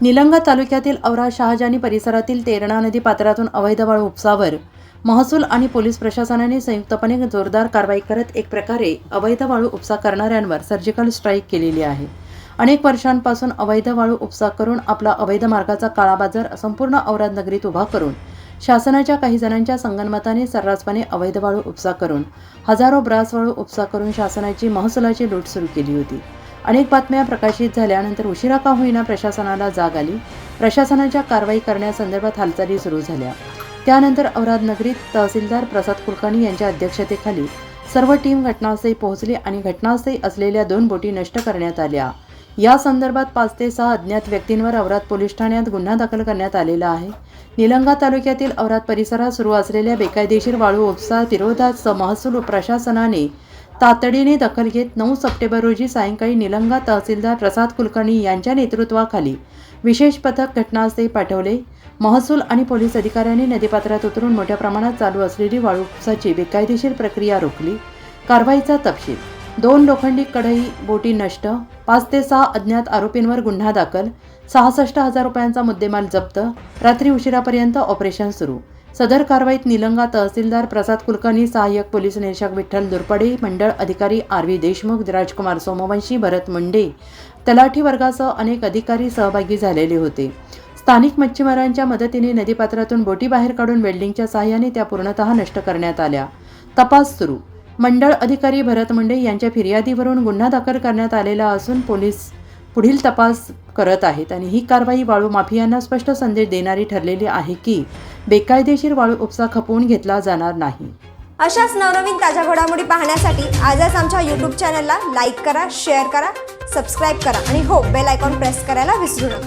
निलंगा तालुक्यातील औरा शहाजानी परिसरातील तेरणा नदी पात्रातून अवैध वाळू उपसावर महसूल आणि पोलीस प्रशासनाने संयुक्तपणे जोरदार कारवाई करत एक प्रकारे अवैध वाळू उपसा करणाऱ्यांवर सर्जिकल स्ट्राईक केलेली आहे. अनेक वर्षांपासून अवैध वाळू उपसा करून आपला अवैध मार्गाचा काळाबाजार संपूर्ण औराद नगरीत उभा करून शासनाच्या काही जणांच्या संगनमताने सर्रासपणे अवैध वाळू उपसा करून हजारो ब्रास वाळू उपसा करून शासनाची महसुलाची लूट सुरू केली होती. अनेक बातम्या प्रकाशित झाल्यानंतर उशिरा का होईना प्रशासनाला जाग आली. प्रशासनाच्या कारवाई करण्यासंदर्भात हालचाली सुरू झाल्या. त्यानंतर औरादनगरीत तहसीलदार प्रसाद कुलकर्णी यांच्या अध्यक्षतेखाली सर्व टीम घटनास्थळी पोहोचली आणि घटनास्थळी असलेल्या दोन बोटी नष्ट करण्यात आल्या. या संदर्भात पाच ते सहा अज्ञात व्यक्तींवर औराद पोलीस ठाण्यात गुन्हा दाखल करण्यात आलेला आहे. निलंगा तालुक्यातील औराद परिसरात सुरू असलेल्या बेकायदेशीर वाळू उपसा विरोधात महसूल प्रशासनाने तातडीने दखल घेत नऊ सप्टेंबर रोजी सायंकाळी निलंगा तहसीलदार प्रसाद कुलकर्णी यांच्या नेतृत्वाखाली विशेष पथक घटनास्थळी पाठवले. महसूल आणि पोलीस अधिकाऱ्यांनी नदीपात्रात उतरून मोठ्या प्रमाणात चालू असलेली वाळू उपसाची बेकायदेशीर प्रक्रिया रोखली. कारवाईचा तपशील. दोन लोखंडी कढई बोटी नष्ट पाच ते सहा अज्ञात आरोपींवर गुन्हा दाखल सहासष्ट हजार रुपयांचा मुद्देमाल जप्त रात्री उशिरापर्यंत ऑपरेशन सुरू. सदर कारवाईत निलंगा तहसीलदार प्रसाद कुलकर्णी सहाय्यक पोलीस निरीक्षक विठ्ठल दुरपडे मंडळ अधिकारी आर व्ही देशमुख राजकुमार सोमवंशी भरत मुंडे तलाठी वर्गासह अनेक अधिकारी सहभागी झालेले होते. स्थानिक मच्छीमारांच्या मदतीने नदीपात्रातून बोटी बाहेर काढून वेल्डिंगच्या सहाय्याने त्या पूर्णतः नष्ट करण्यात आल्या. तपास सुरू. मंडळ अधिकारी भरत मुंडे यांच्या फिर्यादीवरून गुन्हा दाखल करण्यात आलेला असून पोलीस पुढील तपास करत आहेत आणि ही कारवाई वाळू माफियांना स्पष्ट संदेश देणारी ठरलेली आहे की बेकायदेशीर वाळू उपसा खपवून घेतला जाणार नाही. अशाच नवनवीन ताज्या घडामोडी पाहण्यासाठी आजच आमच्या यूट्यूब चॅनलला लाईक करा शेअर करा सबस्क्राईब करा आणि हो बेल आयकॉन प्रेस करायला विसरू नका.